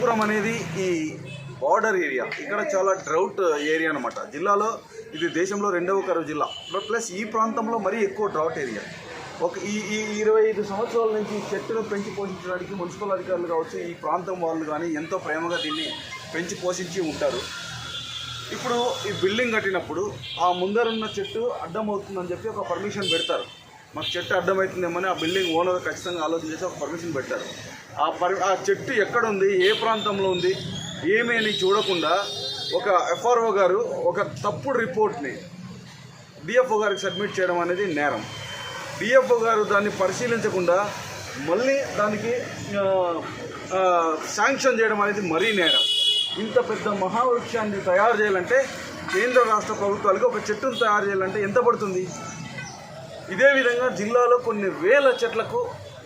హిందూపురం అనేది ఈ border area. ఇక్కడ చాలా డ్రౌట్ ఏరియా అనమాట జిల్లాలో ఇది దేశంలో రెండవ కరువు జిల్లా. ప్లస్ ఈ ప్రాంతంలో మరీ ఎక్కువ డ్రౌట్ ఏరియా. ఒక ఈ ఈ ఇరవై ఐదు సంవత్సరాల నుంచి చెట్టును పెంచి పోషించడానికి మున్సిపల్ అధికారులు కావచ్చు ఈ ప్రాంతం వాళ్ళు కానీ ఎంతో ప్రేమగా దీన్ని పెంచి పోషించి ఉంటారు. ఇప్పుడు ఈ బిల్డింగ్ కట్టినప్పుడు ఆ ముందరున్న చెట్టు అడ్డం అవుతుందని చెప్పి ఒక పర్మిషన్ పెడతారు. మాకు చెట్టు అడ్డమవుతుందేమని ఆ బిల్డింగ్ ఓనర్ ఖచ్చితంగా ఆలోచన చేసి ఒక పర్మిషన్ పెట్టారు. ఆ పర్ ఆ చెట్టు ఎక్కడ ఉంది ఏ ప్రాంతంలో ఉంది ఏమీ అని చూడకుండా ఒక ఎఫ్ఆర్ఓ గారు ఒక తప్పుడు రిపోర్ట్ని డిఎఫ్ఓ గారికి సబ్మిట్ చేయడం అనేది నేరం. డిఎఫ్ఓ గారు దాన్ని పరిశీలించకుండా మళ్ళీ దానికి శాంక్షన్ చేయడం అనేది మరీ నేరం. ఇంత పెద్ద మహావృక్షాన్ని తయారు చేయాలంటే కేంద్ర రాష్ట్ర ప్రభుత్వాలకు ఒక చెట్టును తయారు చేయాలంటే ఎంత పడుతుంది? ఇదే విధంగా జిల్లాలో కొన్ని వేల చెట్లకు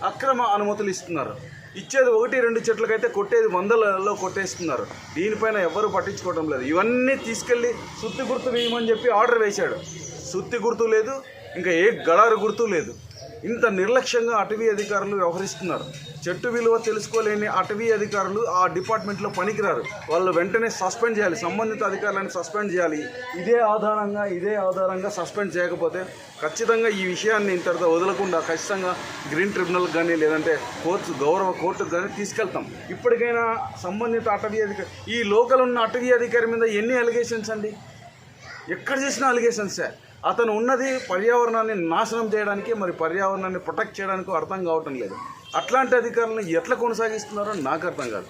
అక్రమ అనుమతులు ఇస్తున్నారు. ఇచ్చేది ఒకటి రెండు చెట్లకైతే కొట్టేది వందలలో కొట్టేస్తున్నారు. దీనిపైన ఎవరు పట్టించుకోవడం లేదు. ఇవన్నీ తీసుకెళ్ళి సుత్తి గుర్తు వేయమని చెప్పి ఆర్డర్ వేశాడు. సుత్తి గుర్తు లేదు ఇంకా ఏ గడారు గుర్తు లేదు. ఇంత నిర్లక్ష్యంగా అటవీ అధికారులు వ్యవహరిస్తున్నారు. చెట్టు విలువ తెలుసుకోలేని అటవీ అధికారులు ఆ డిపార్ట్మెంట్లో పనికిరారు. వాళ్ళు వెంటనే సస్పెండ్ చేయాలి. సంబంధిత అధికారులను సస్పెండ్ చేయాలి. ఇదే ఆధారంగా ఇదే ఆధారంగా సస్పెండ్ చేయకపోతే ఖచ్చితంగా ఈ విషయాన్ని ఇంతటితో వదలకుండా ఖచ్చితంగా గ్రీన్ ట్రిబ్యునల్ కానీ లేదంటే కోర్టు గౌరవ కోర్టుకు కానీ తీసుకెళ్తాం. ఇప్పటికైనా సంబంధిత అటవీ అధికారి ఈ లోకల్ ఉన్న అటవీ అధికారి మీద ఎన్ని అలిగేషన్స్ అండి? ఎక్కడ చేసిన అలిగేషన్స్ సార్ అతను ఉన్నది పర్యావరణాన్ని నాశనం చేయడానికి మరి పర్యావరణాన్ని ప్రొటెక్ట్ చేయడానికి అర్థం కావటం లేదు. అట్లాంటి అధికారులను ఎట్లా కొనసాగిస్తున్నారో నాకు అర్థం కాదు.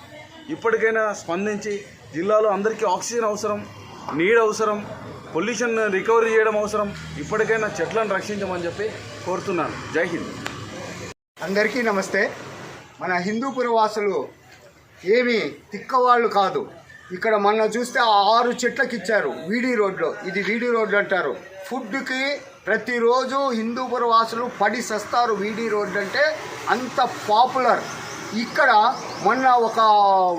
ఇప్పటికైనా స్పందించి జిల్లాలో అందరికీ ఆక్సిజన్ అవసరం నీడ్ అవసరం పొల్యూషన్ రికవరీ చేయడం అవసరం ఇప్పటికైనా చెట్లను రక్షించమని చెప్పి కోరుతున్నాను. జై హింద్. అందరికీ నమస్తే. మన హిందూపుర వాసులు ఏమి తిక్కవాళ్ళు కాదు. ఇక్కడ మొన్న చూస్తే ఆరు చెట్లకి ఇచ్చారు వీడి రోడ్లో. ఇది వీడి రోడ్డు అంటారు. ఫుడ్కి ప్రతిరోజు హిందూపుర వాసులు పడి సస్తారు వీడి రోడ్డు అంటే అంత పాపులర్. ఇక్కడ మొన్న ఒక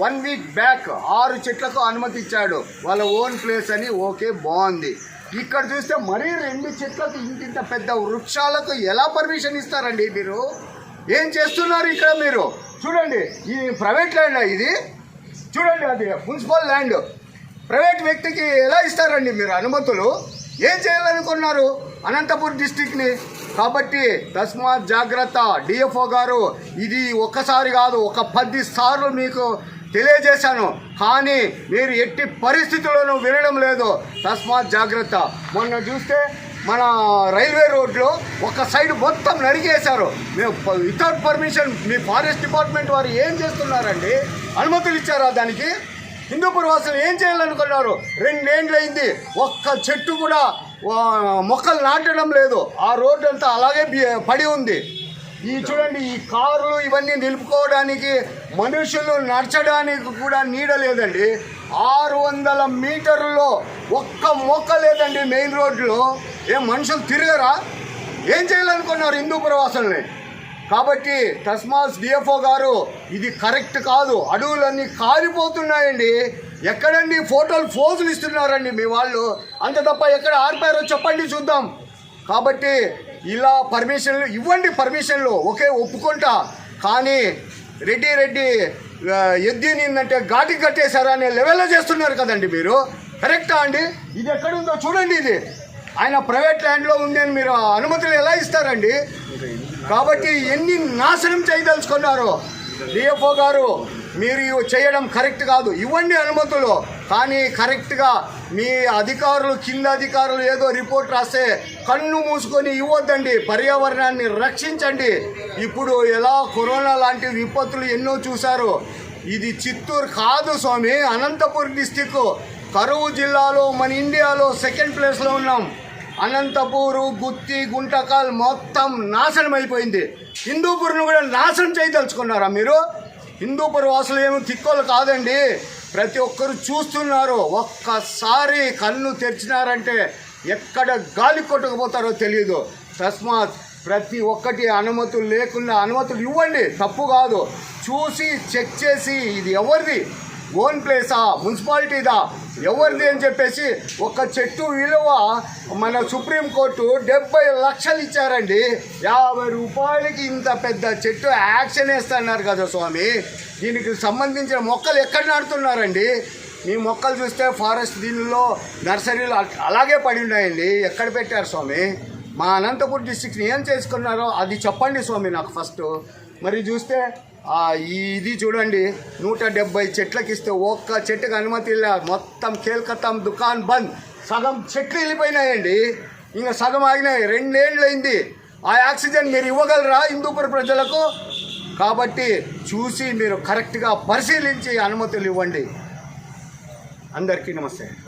వన్ వీక్ బ్యాక్ ఆరు చెట్లకు అనుమతి ఇచ్చాడు. వాళ్ళ ఓన్ ప్లేస్ అని ఓకే బాగుంది. ఇక్కడ చూస్తే మరీ రెండు చెట్లకు ఇంటింత పెద్ద వృక్షాలకు ఎలా పర్మిషన్ ఇస్తారండి మీరు? ఏం చేస్తున్నారు ఇక్కడ మీరు? చూడండి ఈ ప్రైవేట్ ల్యాండ్ ఇది? చూడండి అది మున్సిపల్ ల్యాండ్. ప్రైవేట్ వ్యక్తికి ఎలా ఇస్తారండి మీరు అనుమతులు? ఏం చేయాలనుకున్నారు అనంతపూర్ డిస్టిక్ని? కాబట్టి తస్మాత్ జాగ్రత్త డిఎఫ్ఓ గారు ఇది ఒక్కసారి కాదు ఒక పది సార్లు మీకు తెలియజేశాను. కానీ మీరు ఎట్టి పరిస్థితుల్లోనూ వినడం లేదు. తస్మాత్ జాగ్రత్త. మొన్న చూస్తే మన రైల్వే రోడ్లో ఒక సైడ్ మొత్తం నరికేశారు. మేము వితౌట్ పర్మిషన్ మీ ఫారెస్ట్ డిపార్ట్మెంట్ వారు ఏం చేస్తున్నారండి? అనుమతులు ఇచ్చారా దానికి? హిందూపూర్ వాసులు ఏం చేయాలనుకున్నారు? రెండేండ్లు అయింది ఒక్క చెట్టు కూడా మొక్కలు నాటడం లేదు. ఆ రోడ్డు అంతా అలాగే పడి ఉంది. ఈ చూడండి ఈ కార్లు ఇవన్నీ నిలుపుకోవడానికి మనుషులు నడచడానికి కూడా నీడ లేదండి. ఆరు వందల మీటర్లో ఒక్క మొక్క లేదండి మెయిన్ రోడ్లో ఏం మనుషులు తిరగరా? ఏం చేయాలనుకున్నారు హిందూ వాసుల్ని కాబట్టి తస్మాస్ డిఎఫ్ఓ గారు ఇది కరెక్ట్ కాదు. అడవులన్నీ కాలిపోతున్నాయండి ఎక్కడండి ఫోటోలు ఫోజులు ఇస్తున్నారండి మీ వాళ్ళు? అంత తప్ప ఎక్కడ ఆరిపోయారో చెప్పండి చూద్దాం. కాబట్టి ఇలా పర్మిషన్లు ఇవ్వండి పర్మిషన్లు ఓకే ఒప్పుకుంటా. కానీ రెడ్డి రెడ్డి ఎద్ది నిందంటే ఘాటికి కట్టేశారా అనే లెవెల్లో చేస్తున్నారు కదండి మీరు. కరెక్టా అండి? ఇది ఎక్కడుందో చూడండి ఇది. ఆయన ప్రైవేట్ ల్యాండ్లో ఉంది అని మీరు అనుమతులు ఎలా ఇస్తారండి? కాబట్టి ఎన్ని నాశనం చేయదలుచుకున్నారు. డిఎఫ్ఓ గారు మీరు చేయడం కరెక్ట్ కాదు. ఇవ్వండి అనుమతులు. కానీ కరెక్ట్గా మీ అధికారులు కింద అధికారులు ఏదో రిపోర్ట్ రాస్తే కన్ను మూసుకొని ఇవ్వద్దండి. పర్యావరణాన్ని రక్షించండి. ఇప్పుడు ఎలా కరోనా లాంటి విపత్తులు ఎన్నో చూశారు. ఇది చిత్తూరు కాదు స్వామి అనంతపురం డిస్టిక్ కరువు జిల్లాలో మన ఇండియాలో సెకండ్ ప్లేస్లో ఉన్నాం. అనంతపూరు గుత్తి గుంటకల్ మొత్తం నాశనం అయిపోయింది హిందూపూర్ను కూడా నాశనం చేయదలుచుకున్నారా మీరు? హిందూపూర్ వాసులు ఏమి తిక్కోలు కాదండి. ప్రతి ఒక్కరు చూస్తున్నారు. ఒక్కసారి కన్ను తెరిచినారంటే ఎక్కడ గాలి కొట్టుకుపోతారో తెలియదు తస్మాత్ ప్రతి ఒక్కటి అనుమతులు లేకుండా అనుమతులు ఇవ్వండి. తప్పు కాదు. చూసి చెక్ చేసి ఇది ఎవరిది? ఓన్ ప్లేసా మున్సిపాలిటీదా ఎవరిది అని చెప్పేసి ఒక చెట్టు విలువ మన సుప్రీంకోర్టు డెబ్బై లక్షలు ఇచ్చారండి. యాభై రూపాయలకి ఇంత పెద్ద చెట్టు యాక్షన్ వేస్తున్నారు కదా స్వామి. దీనికి సంబంధించిన మొక్కలు ఎక్కడ నాటుతున్నారండి? మీ మొక్కలు చూస్తే ఫారెస్ట్ దీనిలో నర్సరీలు అలాగే పడి ఉన్నాయండి. ఎక్కడ పెట్టారు స్వామి? మా అనంతపురం డిస్టిక్ని ఏం చేసుకున్నారో అది చెప్పండి స్వామి నాకు ఫస్ట్. మరి చూస్తే ఇది చూడండి నూట డెబ్బై చెట్లకి ఇస్తే ఒక్క చెట్టుకు అనుమతి లే మొత్తం కేల్కత్తాం దుకాన్ బంద్. సగం చెట్లు వెళ్ళిపోయినాయండి. ఇంకా సగం ఆగినాయి. రెండేళ్ళు అయింది ఆ ఆక్సిజన్ మీరు ఇవ్వగలరా హిందూపురం ప్రజలకు? కాబట్టి చూసి మీరు కరెక్ట్గా పరిశీలించి అనుమతులు ఇవ్వండి. అందరికీ నమస్తే.